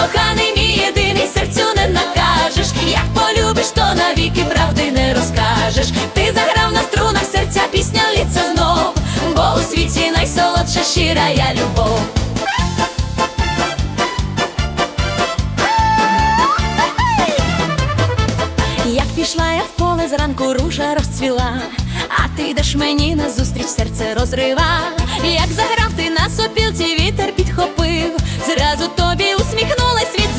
коханий мій єдиний серцю не накажеш. Як полюбиш, то навіки правди не розкажеш. Ти заграв на струнах серця, пісня літься знов, бо у світі найсолодша щира я любов. Як пішла я в поле зранку ружа розцвіла, а ти йдеш мені назустріч серце розрива. Як заграв ти на сопілці, вітер підхопив, зразу тобі усміхнулась, світ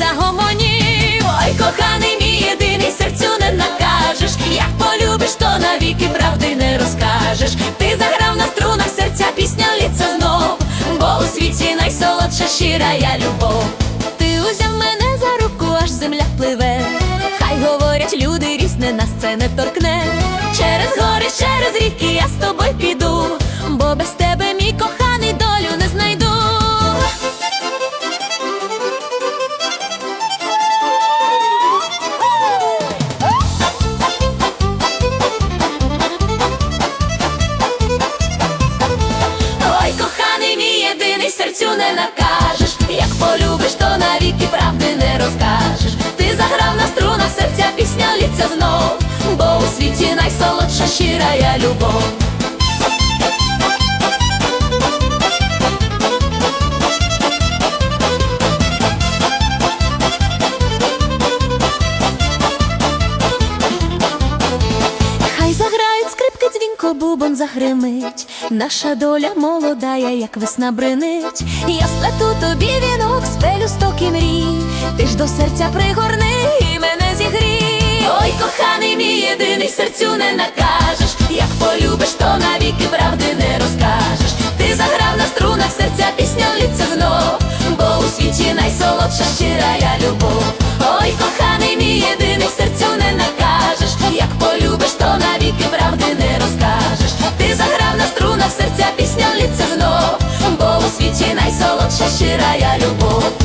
загомонів. Ой, коханий мій єдиний серцю не накажеш. Як полюбиш, то навіки правди не розкажеш. Ти заграв на струнах серця, пісня літься знов, бо у світі найсолодша щира я любов. Ти узяв мене за руку, аж земля пливе. Хай говорять люди, різне нас це не торкне. Через гори, через ріки я з тобою піду, бо без тебе мій коханий найсолодша щира я любов. Хай скрипки, дзвінко, бубон загримить. Наша доля молодая, як весна бринить. Я сплету тобі вінок, спелю стоки мрій. Ти ж до серця пригорни серцю не накажеш. Як полюбиш, то навіки правди не розкажеш. Ти заграв на струнах серця, пісня літься знов, бо у світі найсолодша щира я любов. Ой, коханий мій єдиний серцю не накажеш. Як полюбиш, то навіки правди не розкажеш. Ти заграв на струнах серця, пісня літься знов, бо у світі найсолодша щира я любов.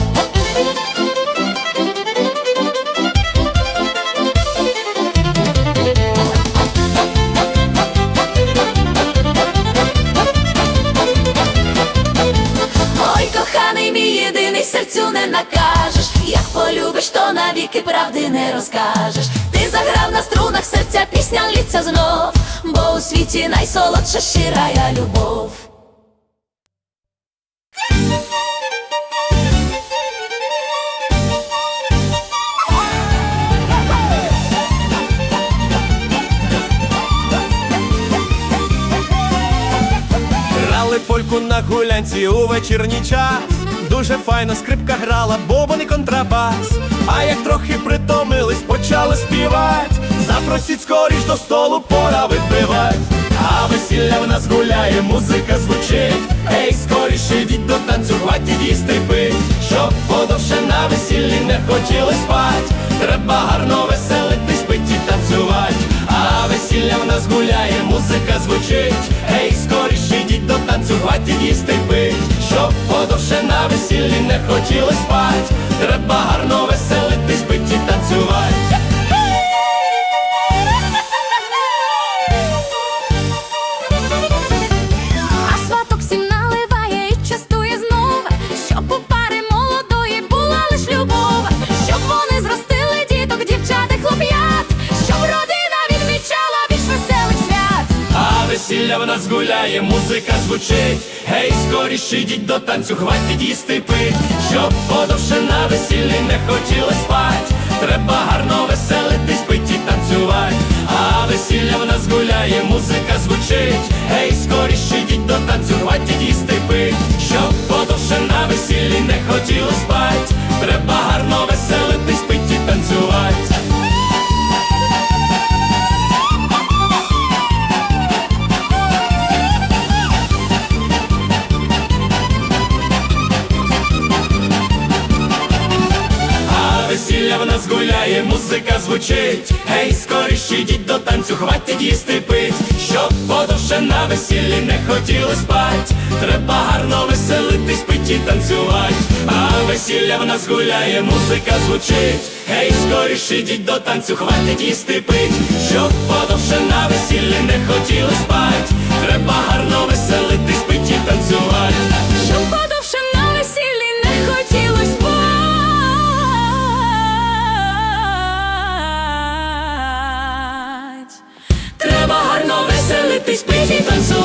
Світі найсолодша щира я любов. Грали польку на гулянці у вечірній час. Дуже файна скрипка грала, бобон і контрабас. А як трохи притомились, почали співати. Запросіть скоріш до столу, пора випивать. А весілля в нас гуляє, музика звучить. Ей, скоріше йдіть до танцю, хватить їсти пить. Щоб подовше на весіллі не хотіли спать. Треба гарно веселитись, пить і танцювать. А весілля в нас гуляє, музика звучить. Ей, скоріше йдіть до танцю, хватить їсти пить. Щоб подовше на весіллі не хотіли спать. Треба гарно веселитись, пить і танцювать. В нас гуляє, музика звучить. Гей, скоріше йдіть до танцю, хватить їсти пить. Щоб подовше на весіллі не хотіли спать. Треба гарно веселитись, пить і танцювать. А весілля в нас гуляє, музика звучить. Гей, скоріше йдіть до танцю, хватить їсти гуляє, музика звучить. Гей, скоріше йдіть до танцю, хватить їсти пить. Щоб подовше на весіллі не хотіли спать. Треба гарно веселитись, пить і танцювать. А весілля в нас гуляє, музика звучить. Гей, скоріше йдіть до танцю, хватить їсти пить. Щоб подовше на весіллі не хотіли спать. Треба гарно веселитись, пить і танцювать. explícitos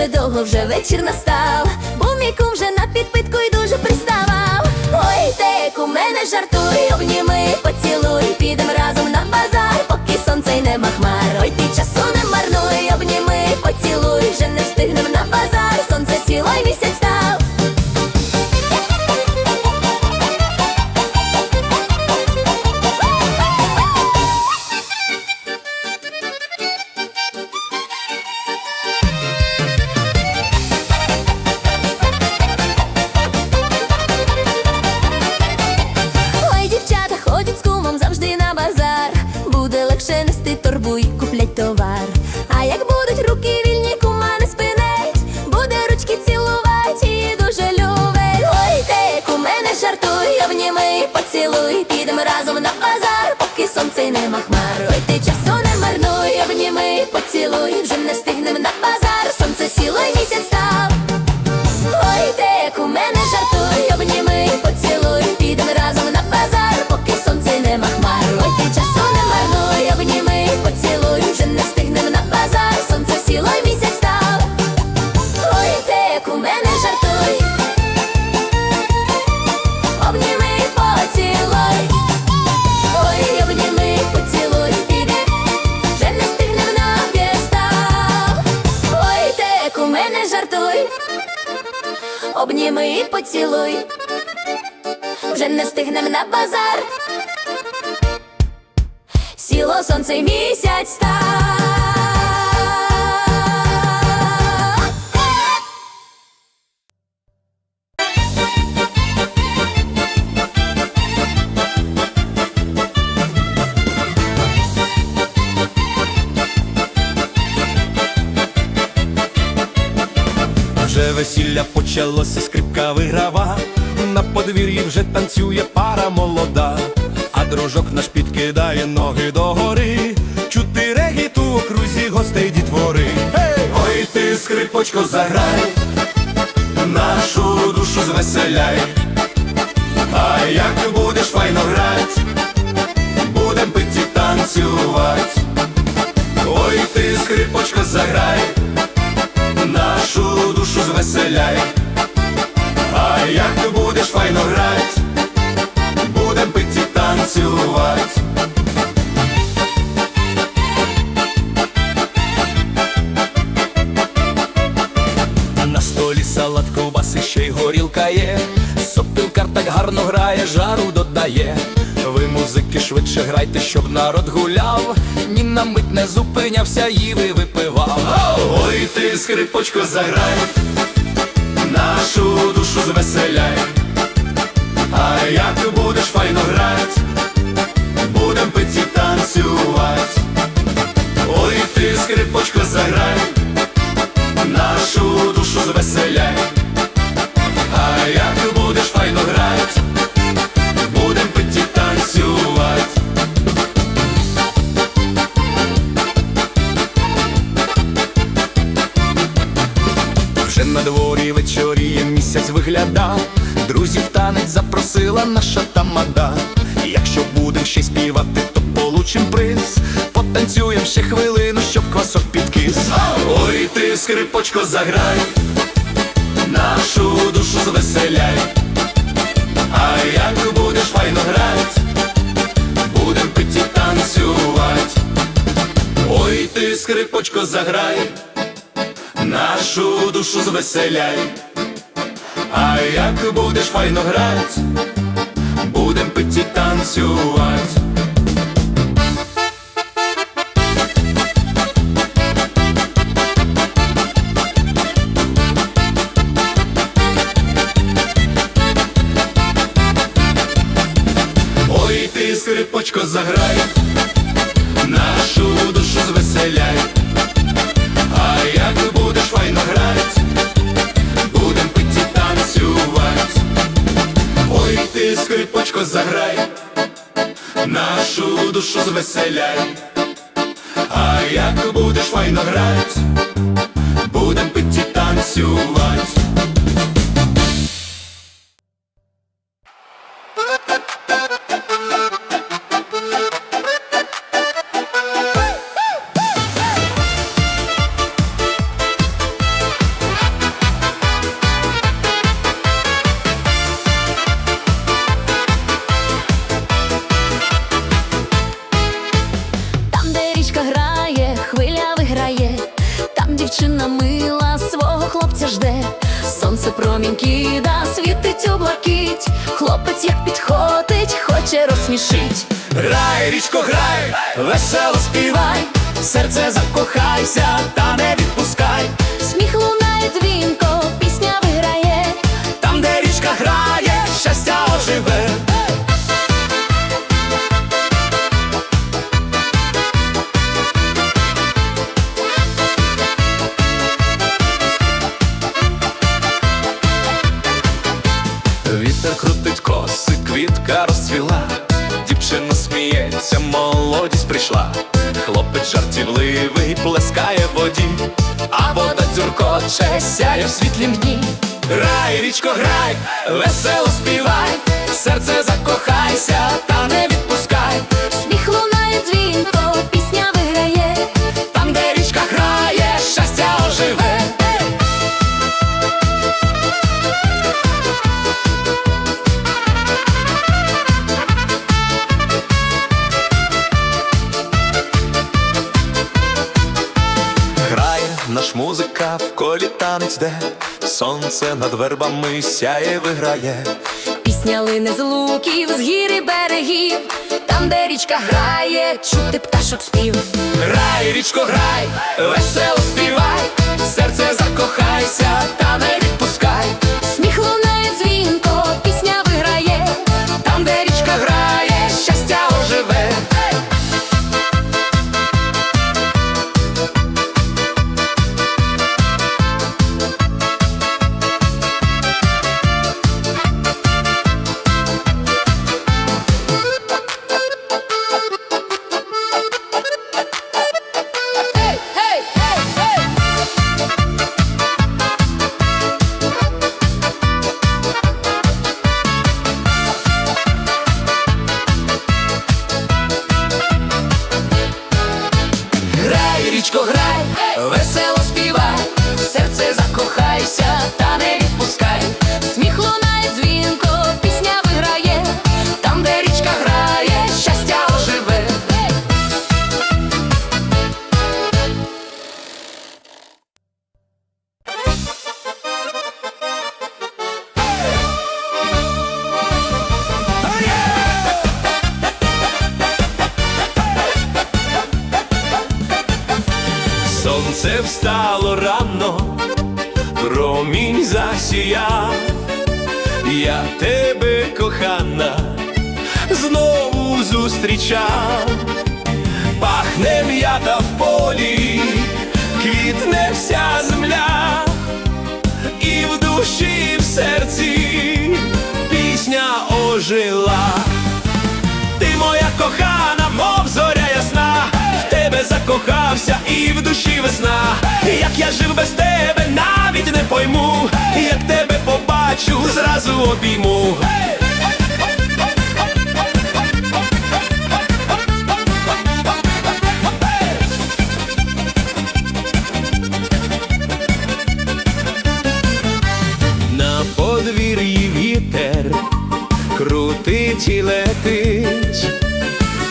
дуже довго, вже вечір настав. Буміку вже на підпитку й дуже приставав. Ой, тек, у мене жартуй, обніми, поцілуй, підем разом на базар, поки сонце й нема хмар. Ой, ти часу не марнуй, обніми, поцілуй, вже не встигнем на базар, сонце сіло й місяць став. Сонце й нема хмар. Ой, ти часу поцілуй, вже не стигнем на базар. Сіло сонце й місяць став. Весілля почалося, скрипка виграва. Подвір'ї вже танцює пара молода, а дружок наш підкидає ноги догори. Чути регіт у окрузі гостей дітвори. Ой, ти, скрипочко, заграй, нашу душу звеселяй. А як ти будеш файно грать, будем пить і танцювать. Ой, ти, скрипочко, заграй нашу душу звеселяй. А як будеш файно грать, будем пить і танцювать. На столі салат, ковбаси, ще й горілка є. Сопилкар так гарно грає, жару додає. Ви музики швидше грайте, щоб народ гуляв. Ні на мить не зупинявся, їви випивав. Ой, ти скрипочко заграй, нашу душу звеселяй. А як будеш файно грать, будем пить і танцювать. Ой, ти скрипочко заграй, нашу душу звеселяй. Запросила наша тамада. Якщо будем ще співати, то получим приз. Потанцюєм ще хвилину, щоб квасок підкис. Ой, ти скрипочко заграй, нашу душу звеселяй. А як будеш файно грать, будем пить і танцювать. Ой, ти скрипочко заграй нашу душу звеселяй. А як будеш файно грать, будем пить і танцювать. Душу звеселяй. А як будеш файно грать, розсмішить. Грай, річко, грай, весело співай, серце закохайся, та не відпускай. Прийшла. Хлопець жартівливий плескає в воді, а вода дзюркоче, сяє в світлі дні. Грай, річко, грай, весело співай, серце закохайся, та не танець де сонце над вербами сяє виграє. Пісня лине з луків, з гір і берегів. Там, де річка грає, чути пташок спів. Грай, річко, грай, весело співай, серце закохайся, та не я тебе кохана, знову зустрічав, пахне м'ята в полі, квітне вся земля, і в душі, і в серці пісня ожила. Ти моя кохана, мов зоря ясна, в тебе закохався і в душі весна. Як я жив без тебе, навіть не пойму, як тебе побачу, зразу обійму. На подвір'ї вітер крутить і летить,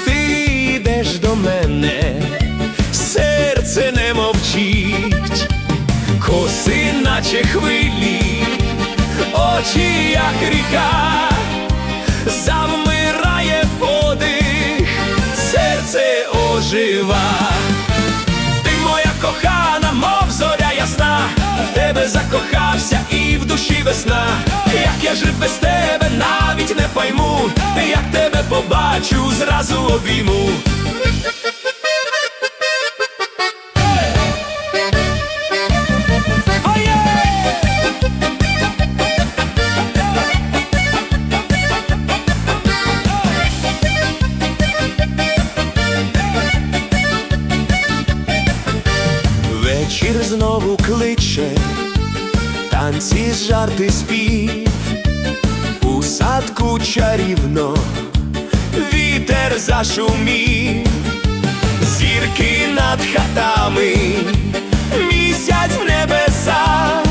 ти йдеш до мене, серце не мовчить, коси, наче хвилі, очі, як ріка, завмирає подих, серце ожива. Ти моя кохана, мов зоря ясна, в тебе закохався і в душі весна. Як я жив без тебе, навіть не пойму, як тебе побачу, зразу обійму. Жарти, спів, у садку чарівно, вітер зашумів, зірки над хатами, місяць в небесах,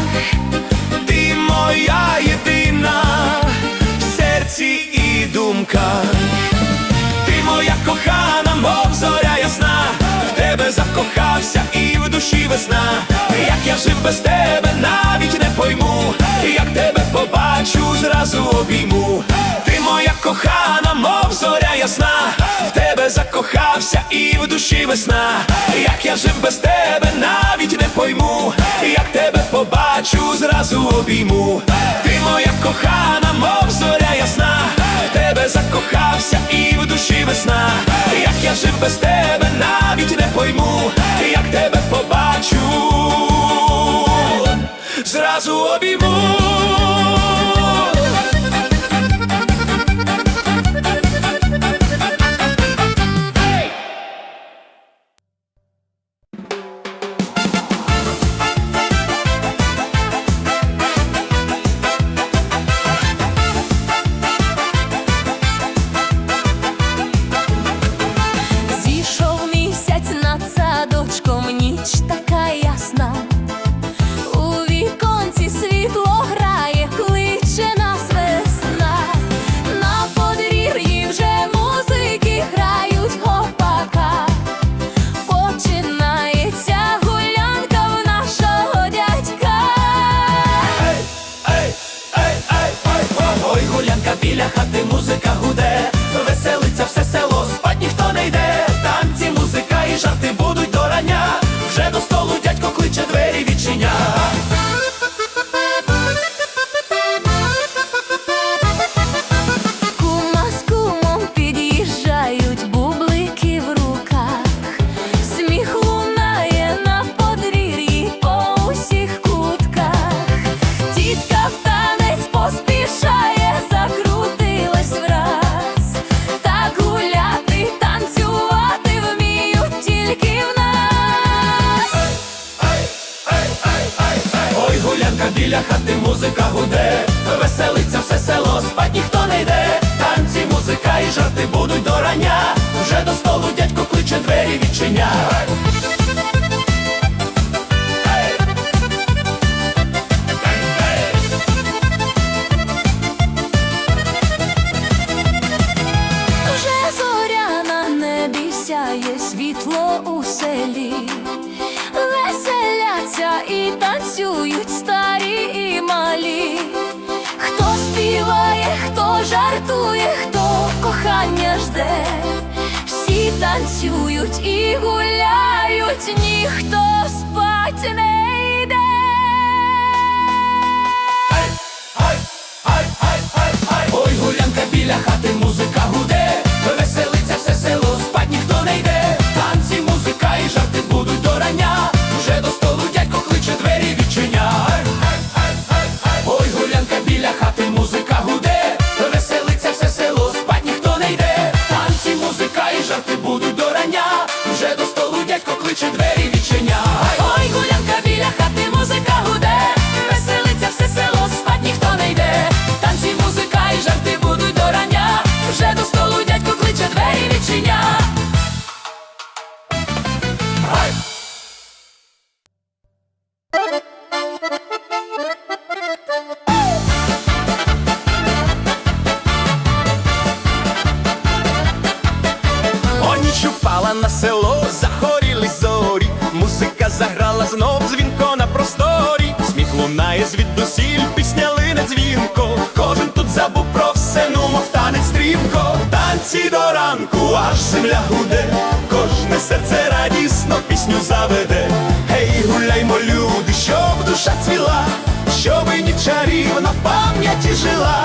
ти моя єдина в серці і думках. Ти моя кохана, мов зоря ясна, тебе закохався і в душі весна. Як я жив без тебе, навіть не пойму, як тебе побачу, зразу обійму. Ти моя кохана, мов зоря ясна, в тебе закохався і в душі весна. Як я жив без тебе, навіть не пойму, як тебе побачу, зразу обійму. Ти моя кохана, мов зоря ясна, тебе закохався і в душі весна. Як я жив без тебе, навіть не пойму, як тебе побачу, зразу обійму. Танцюють і гуляють, ніхто спать не йде. Ой, гулянка біля хати, столу кличе двері відчиняй. В жила.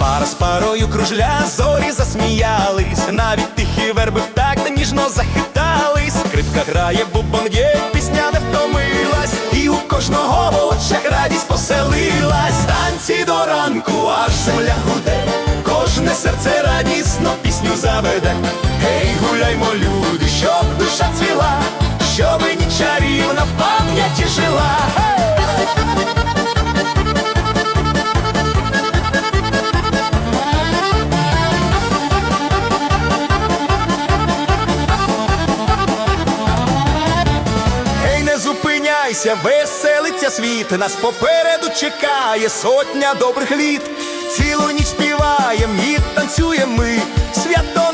Пара з парою кружля, зорі засміялись, навіть тихі верби в такт ніжно захитались. Скрипка грає, бубон є, пісня не втомилась, і у кожного в очах радість поселилась. Танці до ранку, аж земля гуде, кожне серце радісно пісню заведе. Гей, гуляймо, люди, щоб душа цвіла, щоб ніч чарівна в пам'яті жила. Гей, не зупиняйся, веселиться світ, нас попереду чекає сотня добрих літ. Цілу ніч співаєм і танцюєм ми, свято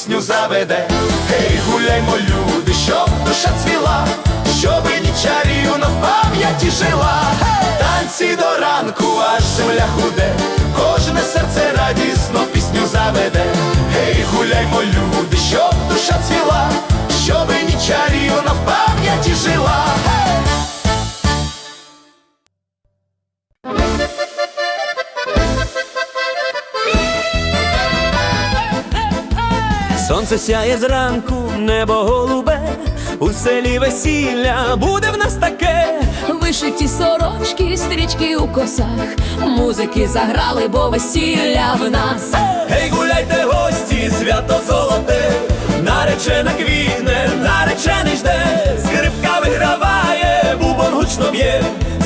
пісню заведе. Сонце сяє зранку, небо голубе, у селі весілля буде в нас таке. Вишиті сорочки, стрічки у косах, музики заграли, бо весілля в нас. Гей, гуляйте, гості, свято золоте, наречена квітне, наречений жде, скрипка виграває, бубон гучно б'є,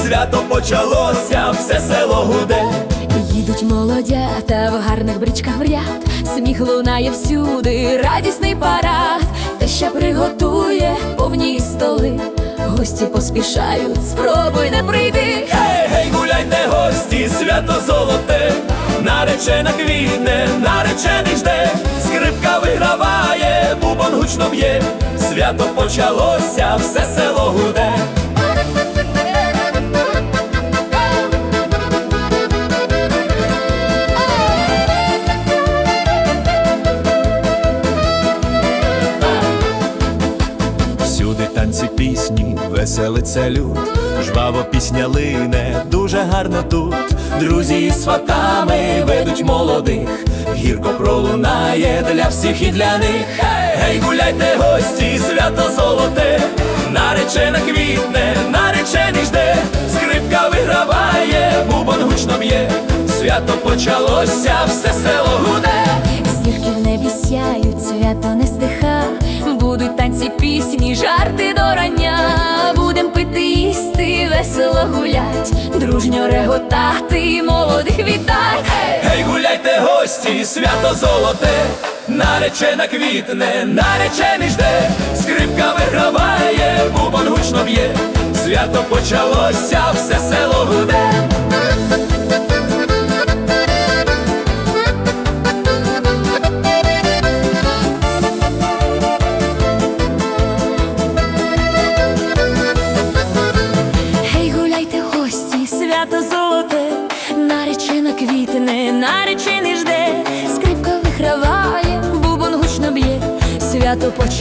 свято почалося, все село гуде. Їдуть молодята в гарних бричках в ряд, сміх лунає всюди, радісний парад, те ще приготує повні столи, гості поспішають, спробуй не прийти. Гей, гей, гуляйте, гості, свято золоте, наречена квітне, наречений жде, скрипка виграває, бубон гучно б'є, свято почалося, все село гуде. Веселиться люд, жваво пісня лине, дуже гарно тут. Друзі із сватами ведуть молодих, гірко пролунає для всіх і для них. Гей, гуляйте, гості, свято золоте, наречена квітне, наречений жде, скрипка виграває, бубон гучно б'є, свято почалося, все село гуде. Зірки в небі сяють, свято не стиха, будуть танці, пісні, жарти до рання, пити, їсти, весело гулять, дружньо реготати, молодих вітать. Гей, гуляйте, гості, свято золоте, наречена квітне, наречений жде, скрипка виграває, бубон гучно б'є, свято почалося, все село гуде.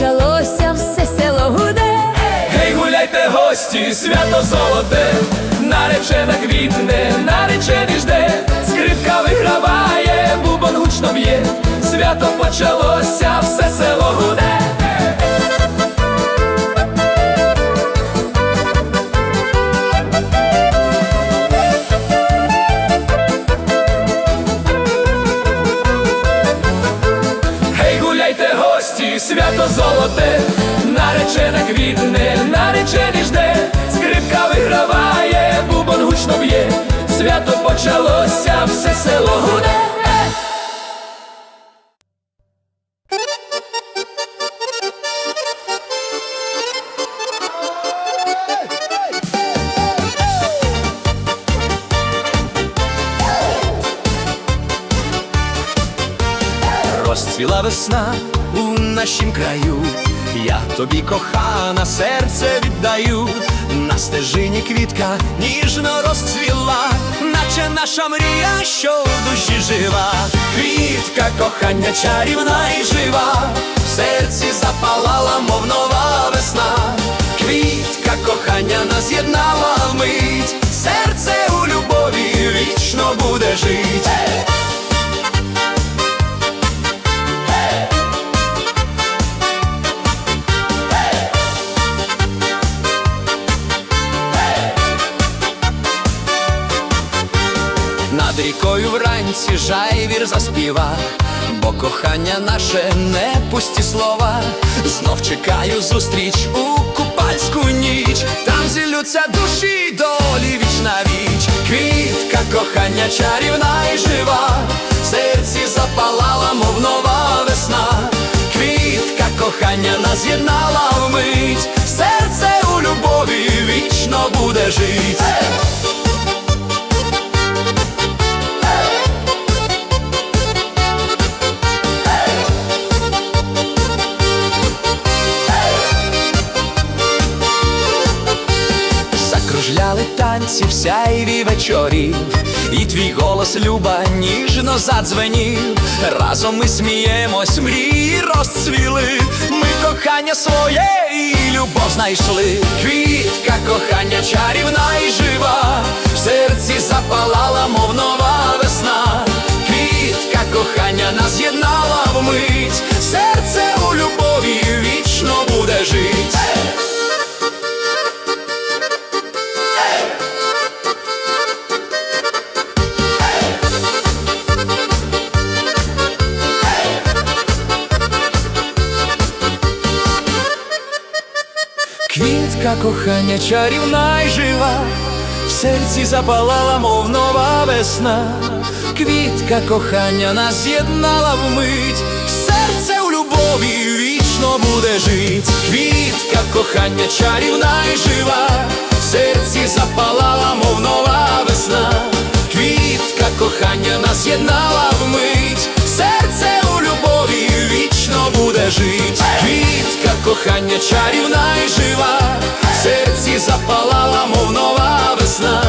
Почалося, все село гуде. Гей, гуляйте, гості, свято золоте, наречена квітне, наречений жде, скрипка виграває, бубон гучно б'є, свято почалося, все село гуде. Наша мрія, що в душі жива, квітка кохання чарівна і жива, в серці запалала, мов нова весна, квітка кохання нас єднала вмить, серце у любові вічно буде жить. Вранці жайвір заспіва, бо кохання наше не пусті слова. Знов чекаю зустріч у купальську ніч, там зілються душі долі віч на віч. Квітка кохання чарівна і жива, в серці запалала, мов нова весна. Квітка кохання нас єднала вмить, серце у любові вічно буде жить. Вечорів, і твій голос люба ніжно задзвенів. Разом ми сміємось, мрії розцвіли. Ми кохання своє і любов знайшли. Квітка кохання чарівна і жива, в серці запалала, мов нова весна. Квітка кохання нас єднала вмить, серце у любові вічно буде жить. Квітка кохання чарівна й жива, в серці запалала, мов нова весна. Квітка кохання нас з'єднала вмить, серце у любові вічно буде жить. Квітка кохання чарівна й жива, в серці запалала, мов нова весна. Квітка кохання нас з'єднала вмить, серце буде жить. Квітка кохання чарівна і жива, в серці запалала, мов нова весна,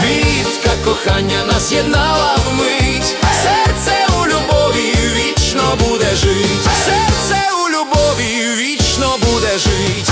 Квітка кохання нас єднала вмить, серце у любові вічно буде жить, серце у любові вічно буде жить.